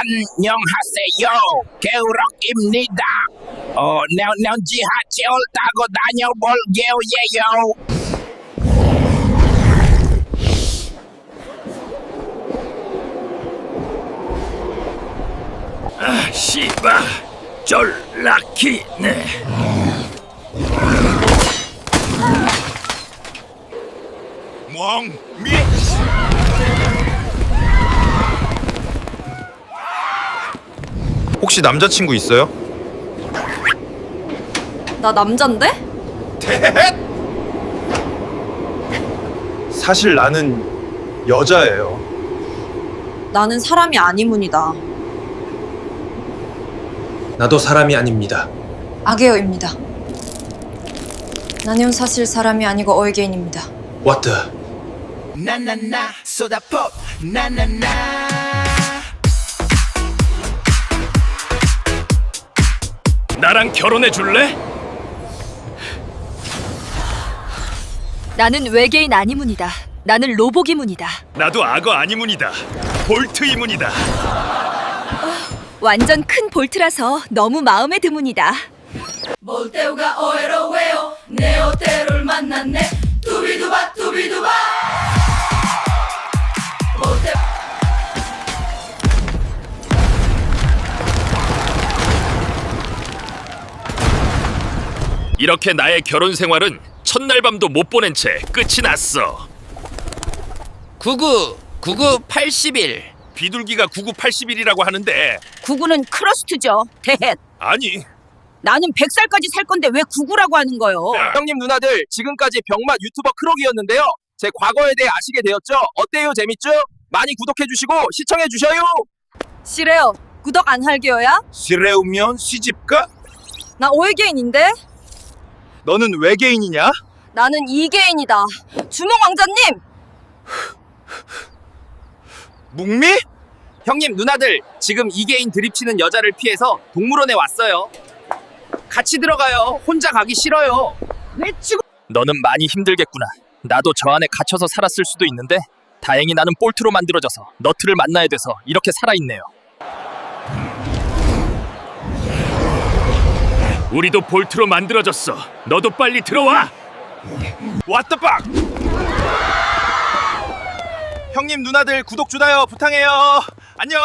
안녕하세요. 개우럭입니다. 어, 내, 내 지하철 타고 다녀볼게요. 씨바 쫄라키네 멍 미 혹시 남자친구 있어요? 나 남잔데? 사실 나는 여자예요. 나는 사람이 아니문이다. 나도 사람이 아닙니다. 악예어입니다. 나는 사실 사람이 아니고 어이게인입니다. What the? 나나나 쏟아포 나나나 나랑 결혼해 줄래? 나는 외계인 아니문이다. 나는 로봇 이문이다. 나도 악어 아니문이다 볼트 이문이다 완전 큰 볼트라서 너무 마음에 드문이다. 몰테우가 오에로웨오 네오테를 만났네 두비두바 두비두바 이렇게 나의 결혼 생활은 첫날 밤도 못 보낸 채 끝이 났어 99, 99, 81. 비둘기가 9980일이라고 하는데 구구는 크러스트죠. 대헷. 아니 나는 100살까지 살 건데 왜 구구라고 하는 거요? 형님 누나들 지금까지 병맛 유튜버 크록이었는데요. 제 과거에 대해 아시게 되었죠? 어때요? 재밌죠? 많이 구독해 주시고 시청해 주셔요. 싫어요. 구독 안 할게요야? 시레우면 시집가? 나 어이게인인데? 너는 외계인이냐? 나는 이계인이다. 주몽 왕자님! 묵미? 형님 누나들 지금 이계인 드립치는 여자를 피해서 동물원에 왔어요. 같이 들어가요. 혼자 가기 싫어요. 너는 많이 힘들겠구나. 나도 저 안에 갇혀서 살았을 수도 있는데 다행히 나는 볼트로 만들어져서 너트를 만나야 돼서 이렇게 살아있네요. 우리도 볼트로 만들어졌어 너도 빨리 들어와 fuck? 형님 누나들 구독 주나요? 부탁해요. 안녕.